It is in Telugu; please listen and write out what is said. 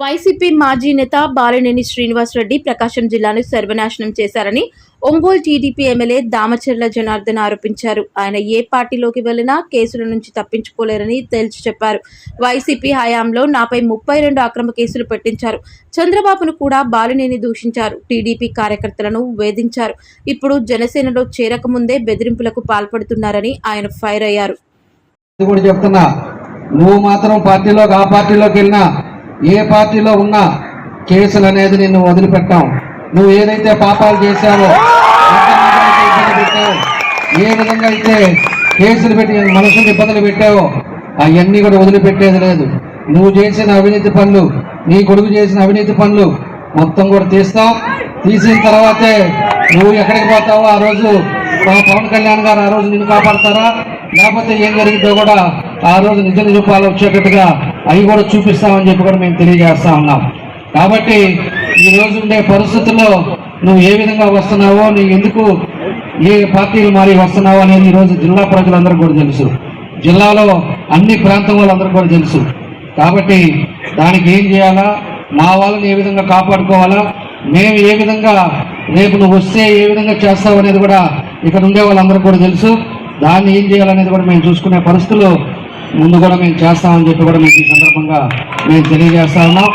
వైసీపీ మాజీ నేత బాలినేని శ్రీనివాసరెడ్డి ప్రకాశం జిల్లాను సర్వనాశనం చేశారని ఒంగోలు టీడీపీ ఎమ్మెల్యే దామచర్ల జనార్దన్ ఆరోపించారు. ఆయన ఏ పార్టీలోకి వెళ్ళినా కేసుల నుంచి తప్పించుకోలేరని తేల్చి చెప్పారు. వైసీపీ హయాంలో నాపై ముప్పై రెండు అక్రమ కేసులు పెట్టించారు. చంద్రబాబును కూడా బాలినేని దూషించారు. టీడీపీ కార్యకర్తలను వేధించారు. ఇప్పుడు జనసేనలో చేరకముందే బెదిరింపులకు పాల్పడుతున్నారని ఆయన ఫైర్ అయ్యారు. నువ్వు మాత్రం పార్టీలోకి ఆ పార్టీలోకి వెళ్ళినా ఏ పార్టీలో ఉన్నా కేసులు అనేది నిన్ను వదిలిపెట్టాం. నువ్వు ఏదైతే పాపాలు చేశావో ఏ విధంగా అయితే కేసులు పెట్టి మనసుని ఇబ్బందులు పెట్టావో అవన్నీ కూడా వదిలిపెట్టేది లేదు. నువ్వు చేసిన అవినీతి పనులు నీ కొడుకు చేసిన అవినీతి పనులు మొత్తం కూడా తీస్తాం. తీసిన తర్వాతే నువ్వు ఎక్కడికి పోతావో ఆ రోజు మా పవన్ కళ్యాణ్ గారు ఆ రోజు నిన్ను కాపాడతారా? లేకపోతే ఏం జరిగిందో కూడా ఆ రోజు నిజ నిరూపాలు వచ్చేటట్టుగా అవి కూడా చూపిస్తామని చెప్పి కూడా మేము తెలియజేస్తా ఉన్నాం. కాబట్టి ఈ రోజు ఉండే పరిస్థితుల్లో నువ్వు ఏ విధంగా వస్తున్నావో నీ ఎందుకు ఏ పార్టీలు మారి వస్తున్నావో అనేది ఈరోజు జిల్లా ప్రజలందరూ కూడా తెలుసు. జిల్లాలో అన్ని ప్రాంతం వాళ్ళందరూ కూడా తెలుసు. కాబట్టి దానికి ఏం చేయాలా? మా వాళ్ళని ఏ విధంగా కాపాడుకోవాలా? మేము ఏ విధంగా రేపు నువ్వు వస్తే ఏ విధంగా చేస్తావు అనేది కూడా ఇక్కడ ఉండే వాళ్ళందరూ కూడా తెలుసు. దాన్ని ఏం చేయాలనేది కూడా మేము చూసుకునే పరిస్థితులు ముందు కూడా మేము చేస్తామని చెప్పి కూడా మీకు ఈ సందర్భంగా మేము తెలియజేస్తా ఉన్నాం.